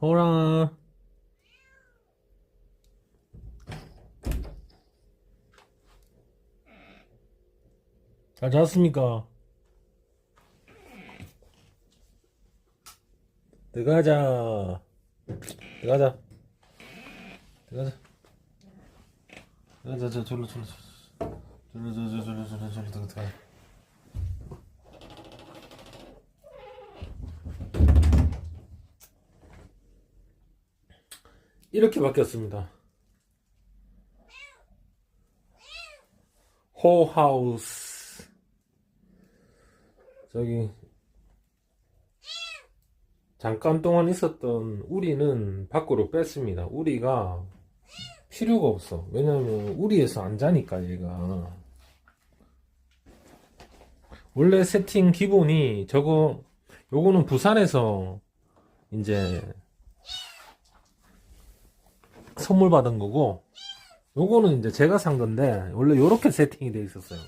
호랑아. 잘 잤습니까? 들어가자. 들어가자. 들어가자. 들어가자, 저, 절로, 절로, 절로. 절로, 절로, 절로, 절로, 절로, 절로, 들어가. 이렇게 바뀌었습니다. 호하우스. 저기, 잠깐 동안 있었던 우리는 밖으로 뺐습니다. 우리가 필요가 없어. 왜냐면 우리에서 안 자니까 얘가. 원래 세팅 기본이 저거 요거는 부산에서 이제 선물 받은 거고 요거는 이제 제가 산 건데 원래 요렇게 세팅이 돼 있었어요.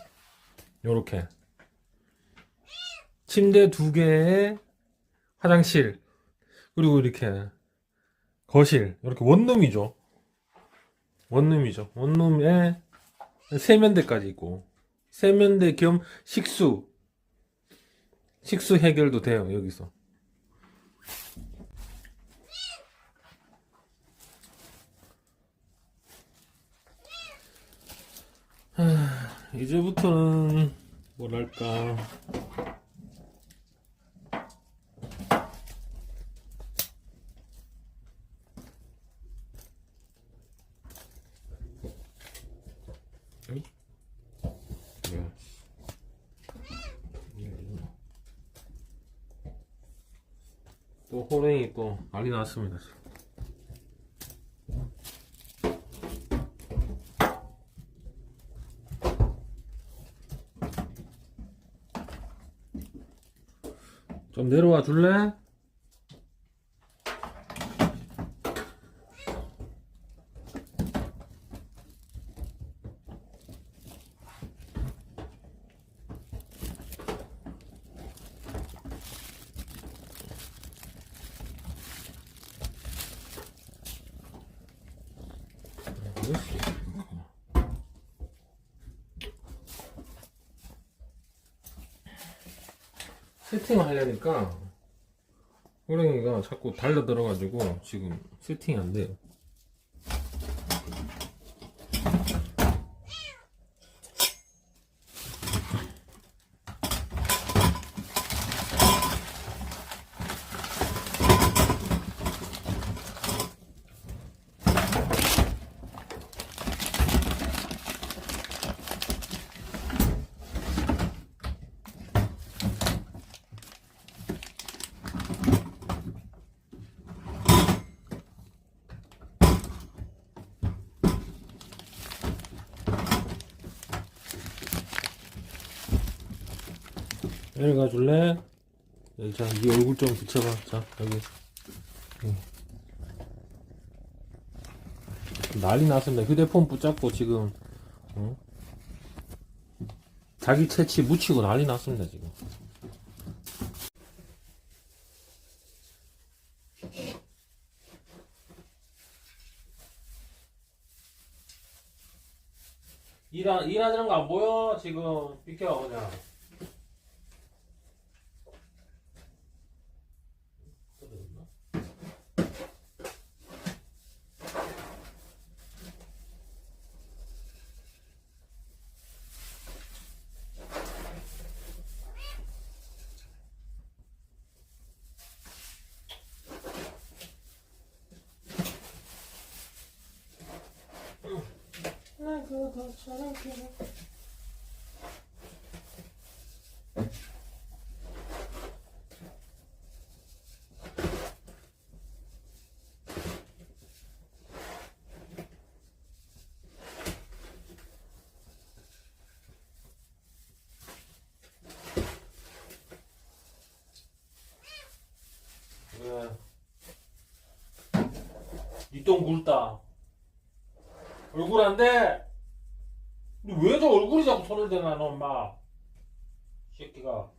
요렇게 침대 두 개에 화장실 그리고 이렇게 거실 이렇게 원룸이죠. 원룸이죠. 원룸에 세면대까지 있고 세면대 겸 식수 식수 해결도 돼요 여기서. 이제부터는 뭐랄까 또 호랭이 또 난리 났습니다. 좀 내려와 줄래? 세팅을 하려니까 호랭이가 자꾸 달려 들어가지고 지금 세팅이 안 돼요. 내려가 줄래? 자, 네 얼굴 좀 비춰봐. 자, 여기. 응. 난리 났습니다. 휴대폰 붙잡고 지금, 어? 자기 채취 묻히고 난리 났습니다, 지금. 일하, 일하는 거 안 보여? 지금, 비켜, 그냥. 왜? 니똥 굵다. 얼굴 안 돼! 왜 너 얼굴이 자꾸 손을 대나 너 엄마 새끼가.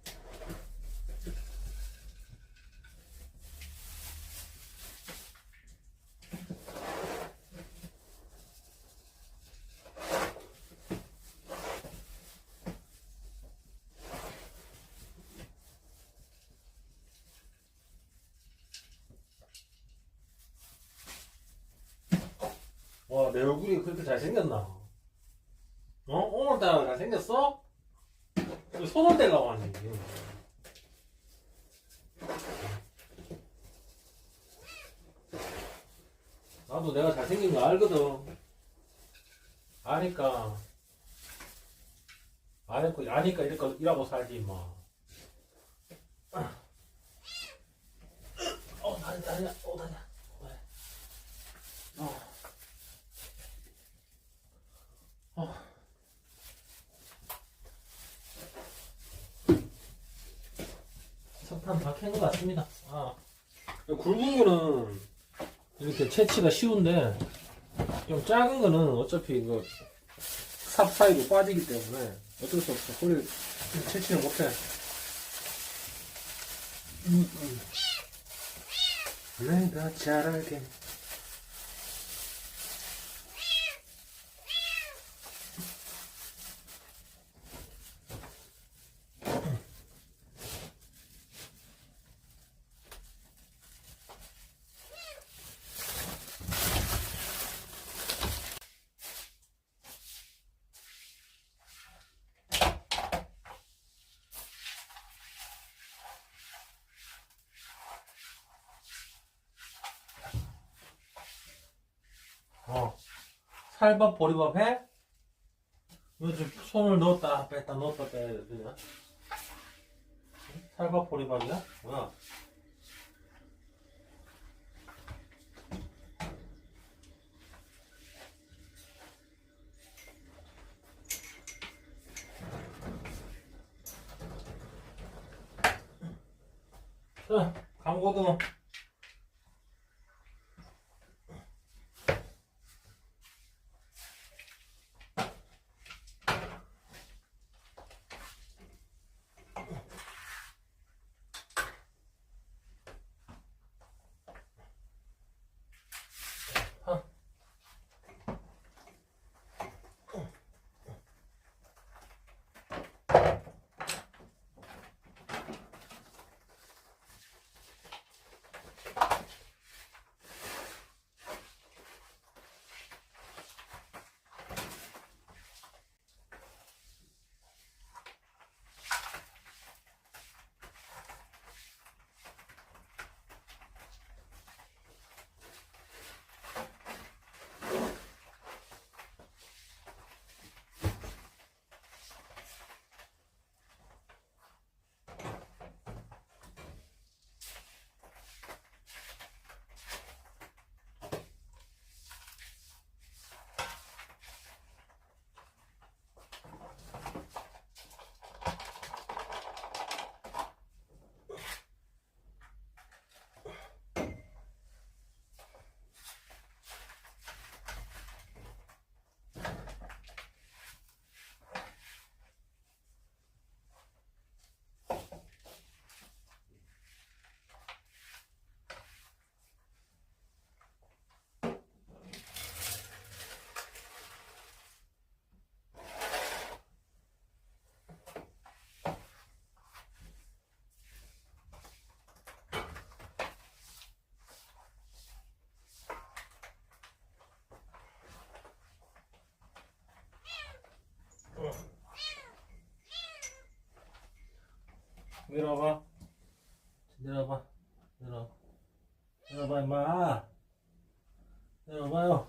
와 내 얼굴이 그렇게 잘생겼나? 어? 이거 손을 떼려고 하네. 나도 내가 잘생긴 거 알거든. 아니까. 아니까, 아니까 이렇게 일하고 살지, 임마. 어, 다리, 다리야, 어, 다리야. 어. 어. 캔것 같습니다. 아. 굵은 거는 이렇게 채취가 쉬운데, 좀 작은 거는 어차피 이거 삽 사이로 빠지기 때문에 어쩔 수 없어. 소리 채취를 못해. 음, 음. 내가 잘 알게. 살밥 보리밥 해? 요즘 손을 넣었다 뺐다 넣었다 빼야 돼 그냥 살밥 보리밥이야? 뭐야? 자, 강고등어 내려봐. 내려봐. 내려. 내려봐, 임마. 내려봐요.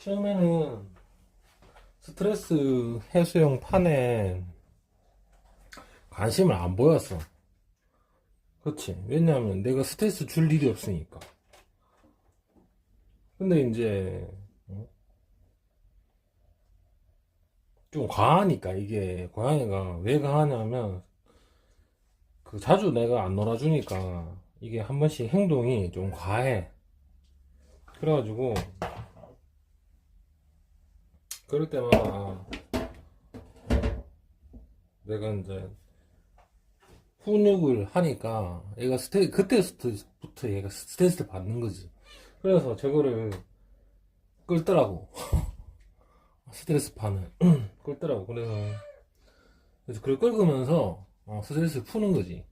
처음에는 스트레스 해소용 판에 관심을 안 보였어. 그렇지. 왜냐하면 내가 스트레스 줄 일이 없으니까. 근데 이제 어? 좀 과하니까 이게 고양이가 왜 과하냐면 그 자주 내가 안 놀아주니까 이게 한 번씩 행동이 좀 과해. 그래가지고 그럴 때마다 내가 이제 훈육을 하니까 얘가 스테 그때부터 얘가 스트레스를 받는 거지. 그래서 저거를 끌더라고. 스트레스 판을 끌더라고. 그래서 그래서 그걸 끌으면서 어, 스트레스를 푸는 거지.